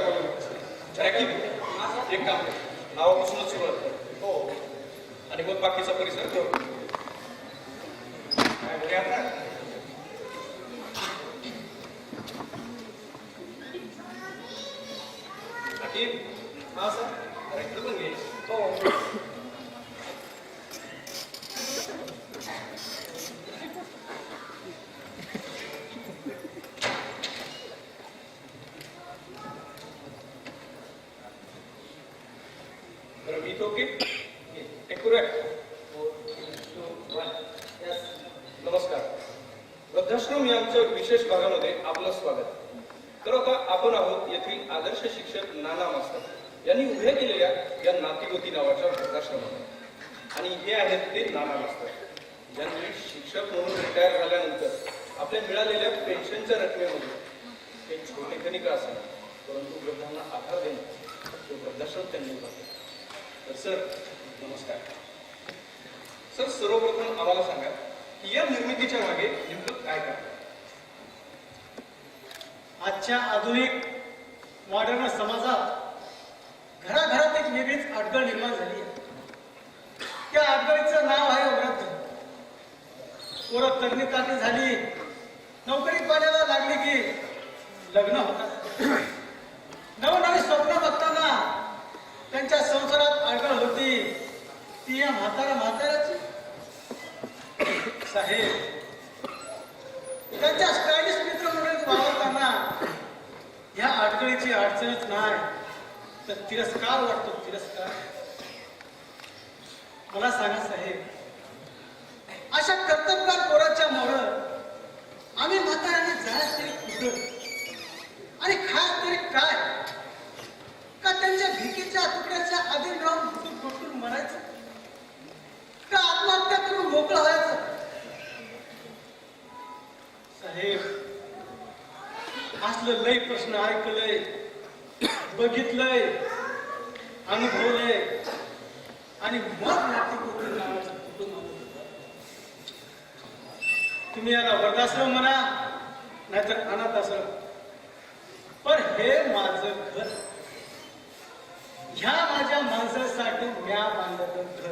लागतो तुमच्या कामाला Tracking. एक काम कर. नावापासूनच सुरुवात कर हो आणि मग बाकीचा परिसर करू काय बरे आहात ना? हाकीम, हा सर जरा इकडं पण घे. हो बरं मी ओके एक करूया नमस्कार वृद्धाश्रम यांच्या विशेष भागामध्ये आपलं स्वागत. तर आता आपण आहोत येथील आदर्श शिक्षक नाना मास्तर. यांनी उभ्या केलेल्या या नातीगोती नावाच्या वृद्धाश्रमात आणि हे आहेत ते नाना मास्तर. यांनी शिक्षक म्हणून रिटायर झाल्यानंतर आपल्या मिळालेल्या पेन्शनच्या रकमेमध्ये एक छोटे तरी असेल परंतु वृद्धांना आधार देणं तो वृद्धाश्रम त्यांनी उभा केला तर सर नमस्कार. सर सर्वप्रथम आम्हाला सांगा की या निर्मितीच्या मागे नेमकं काय करतात? आजच्या आधुनिक मॉडर्न समाजात घराघरात एक वेगळीच अडगळ निर्माण झाली आहे. त्या अडगळीचं नाव आहे व्रत पोरं तरणी ताकणी झाली नोकरी पाण्याला लागली की लग्न होतात. नवनवी स्वप्न बघताना त्यांच्या संसारात अडगळ होती. ती या म्हातारा म्हाताऱ्याची साहेब त्यांच्या स्टायलिश मित्र म्हणून वावरताना ह्या अडचणीची अडचणच नाही तर तिरस्कार वाटतो तिरस्कार. मला सांगा साहेब अशा कर्तबगार पोराच्या मोर ऐकलंय बघितलंय अनुभवलंय. आणि मग नाती कुटुंब नावाचं कुटुंब तुम्ही याला वर्धाश्रम म्हणा नाहीतर अनाथ आश्रम पण हे माझं घर ह्या माझ्या माणसासाठी म्या बांधलं घर.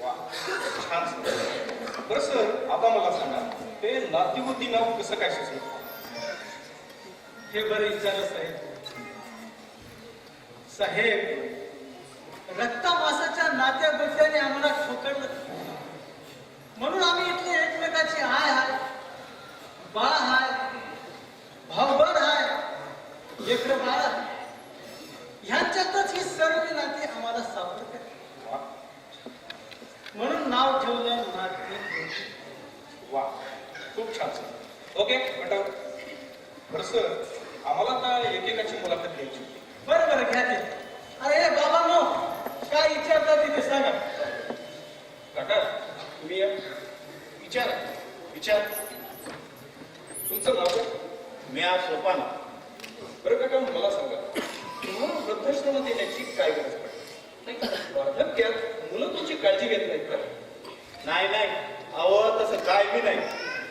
वा छान. सर बरं सर आता मला सांगा ते नातीवृत्ती नाव कसं काय सुचलं? हे बरं विचारलं साहेब साहेब रक्तामासाच्या नात्या गोत्याने आम्हाला ठोकरलं म्हणून आम्ही इथले एकमेकाची आय हाय बाळ हाय भाऊबंद हाय लेकरं बाळ ह्यांच्यातच ही सर्व नाती आम्हाला सापडते वा म्हणून नाव ठेवलं नाते वा खूप छान ओके बटावर बरं सर. आम्हाला आता एकेकाची मुलाखत घ्यायची बरं बरं घ्या अरे बाबा नो. काय विचारता तिथे सांगा. काका तुम्ही. विचार विचार. तुमचं नाव? मी आज सोपान. बरं काका मला सांगा. तुम्हाला वृद्धाश्रमात येण्याची काय गरज पडली वार्धक्यात मुलं तुमची काळजी घेत नाहीत का? नाही नाही. अहो तसं काय बी नाही.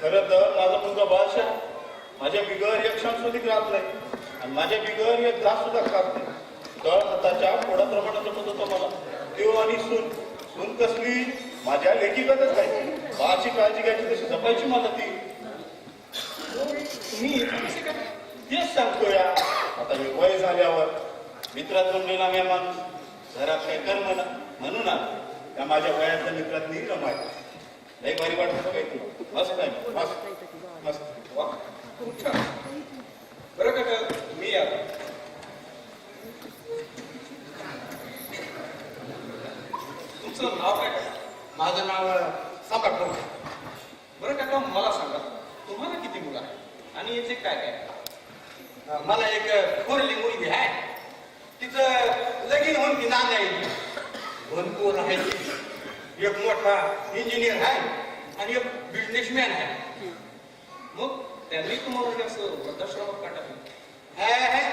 खरं तर माझा मुलगा बादशाह. माझ्या बिगर एक क्षण सुधीक राहत नाही. आणि माझ्या बिगर एक घास सुद्धा खात नाही. तर हाताच्या प्रमाणात जपत होतो मला देव आणि सून सून कसली? माझ्या लेखिकातच नाही. बाची काळजी घ्यायची तशी जपायची मला ती. मी तेच सांगतो या. आता हे वय झाल्यावर मित्रातून जमलेला मी माणूस घरात काय कर म्हणा म्हणून आलो. त्या माझ्या वयाच्या मित्रात मी रमायला लई भारी वाटत काय तुला मस्त आहे मस्त मस्त वा खूप छान बरं काका तुम्ही या तुमचं नाव काय काका माझं नाव सापाट प्रभू बरं काका मला सांगा तुम्हाला किती मुलं आहे आणि याचे काय काय मला एक कोरली मुलगी आहे. तिचं लगीन होऊन ती नांदा येते भरपूर आहे. एक मोठा इंजिनियर आहे आणि एक बिझनेसमॅन आहे. मग त्यांनी तुम्हाला असं वृद्धाश्रमात का आहे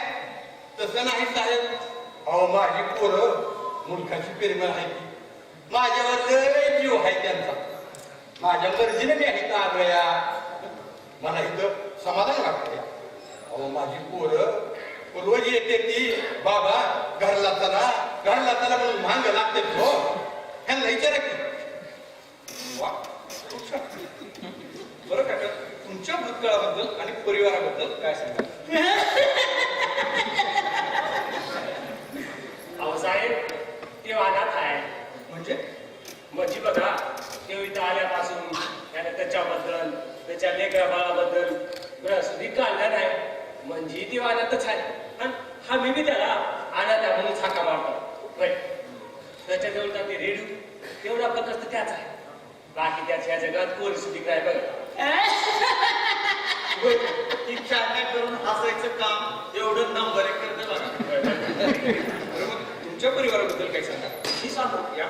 तसं नाही साहेब. अहो माझी पोरं मुलखाची प्रेमळ आहे. ती माझ्यावर लय जीव आहे त्यांचा. माझ्या मर्जीने मी का आलोया मला इथं समाधान वाटतं. अहो माझी पोरं रोज येते ती बाबा घरला चला घरला चला म्हणून भांग लागते हो ह्यांना विचारा की. बरं काका तुमच्या भूतकाळाबद्दल आणि परिवाराबद्दल काय सांगा अहो साहेब ते अनाथ आहे म्हणजे म्हणजे बघा ते इथं आल्यापासून त्याने त्याच्याबद्दल त्याच्या लेकरा बाळाबद्दल प्रसूती काढला नाही म्हणजे देव अनाथच आहे. आणि हा मी बी त्याला अनाथ म्हणून छाका मारतो. त्याच्याजवळ त्याच्याजवळचा ते रेडिओ. तेवढा फक्त त्याच आहे. बाकी त्याच्या जगात कोण सुधी काय बघ. ती चालण्या करून हसायचं काम एवढं नंबर एक करत बघा. तुमच्या परिवाराबद्दल काही सांगा? मी सांगू या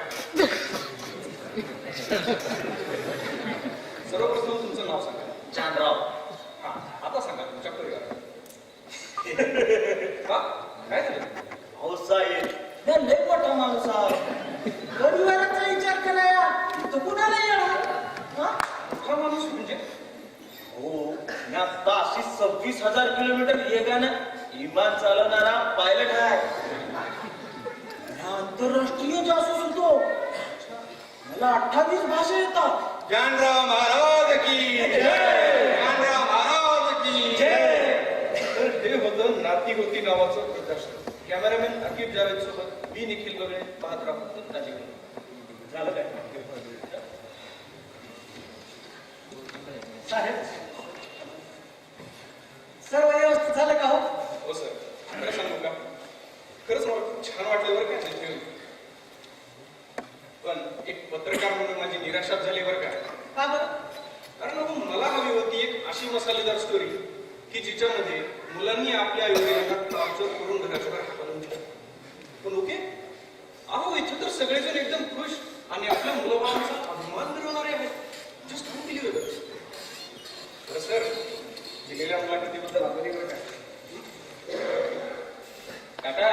सर्वप्रथम तुमचं नाव सांगा चांदराव हा आता सांगा तुमच्या परिवारात का काय झालं अहो साहेब हे लय मोठा माणूस आहे परिवाराचा विचार केला तो कुणाला येणार? हा? माणूस म्हणजे? हो या ताशी सव्वीस हजार किलोमीटर वेगानं विमान चालवणारा पायलट आहे. आंतरराष्ट्रीय जासूस होतो. मला अठ्ठावीस भाषा येतात. जानराव महाराज की जय! जानराव महाराज की तर हे होतं नाती होती नावाचं. वृद्धाश्रम कॅमेरामॅन अकिब जावेद सोबत मी निखिल राहतो ताजी झालं काय? साहेब? सर्व व्यवस्थित झालं का हो? हो सर. खरं सांगू का? खरंच मला खूप छान वाटलं बरं का हे ठेवून पण एक पत्रकार म्हणून माझी निराशा झाली बरं का? का बरं? कारण अहो मला हवी होती एक अशी मसालेदार स्टोरी की जिच्यामध्ये मुलांनी आपल्या ट्रान्सफर करून घराच्या बाहेर हाकलून दिलं पण ओके अहो इथे तर सगळेजण एकदम खुश आणि आपल्या मुलाबाळांचा अभिमान मिळवणारे आहेत जस्ट अनबिलिव्हेबल तर सर दिलेल्या मुलाखतीबद्दल आभारी बरं का काका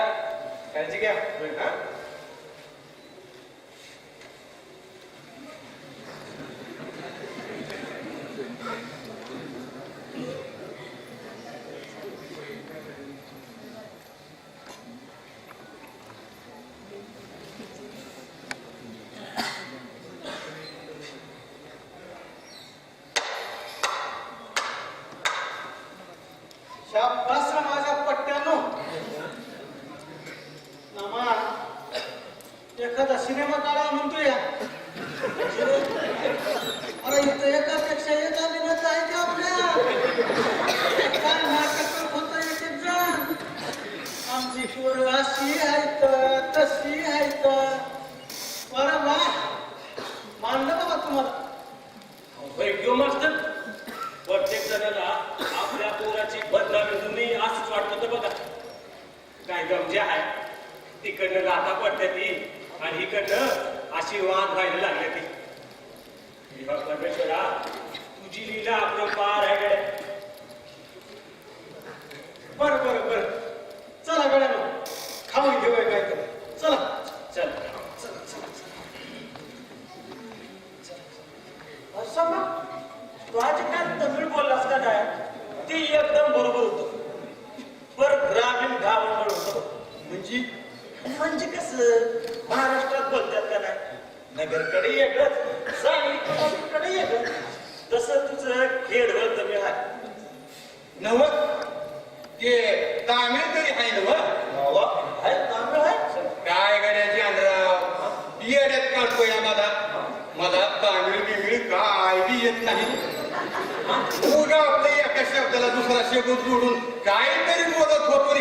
काळजी घ्या हा शाबास रे माझ्या पट्ट्यानो. नामा एखादा सिनेमा काढा म्हणतोय या. अरे इथं एकापेक्षा एक अभिनेता आहे का आपल्या काय नाटक होत एक एक जण आमची पोरं अशी आहेत तशी आहेत बरं वा मानलं बाबा तुम्हाला होय किंवा मास्तर प्रत्येक जणाला आपल्या पोराची बदनामी जुनी असंच वाटत होतं बघा काय गमजे आहे तिकडनं गाथा पडते ती आणि इकडनं अशी वाद व्हायला लागले ती. परमेश्वरा तुझी लीला अपरंपार आहे गड्या. बरं बरं बरं. चला गड्यानो खाऊन घेऊया काय तर चला चल असं मग तू आज काय तमिळ बोललास का काय? ते एकदम बरोबर होतं. पर ग्रामीण गावाकडे होतं. म्हणजे? म्हणजे कसं महाराष्ट्रात बोलतात का नाही नगरकडे वेगळंच सांगलीकडे वेगळं तसं तुझं खेडवर तमिळ आहे. नव हो? ते तामिळ तरी आहे नव हो? आहे तामिळ आहे? काय गड्याची अंधराव येड्यात काढतो या मला मला तामिळ बिमिळ काय बी येत नाही. उगा आपल्या एका शब्दाला दुसरा शब्द जोडून काहीतरी बोलत होतो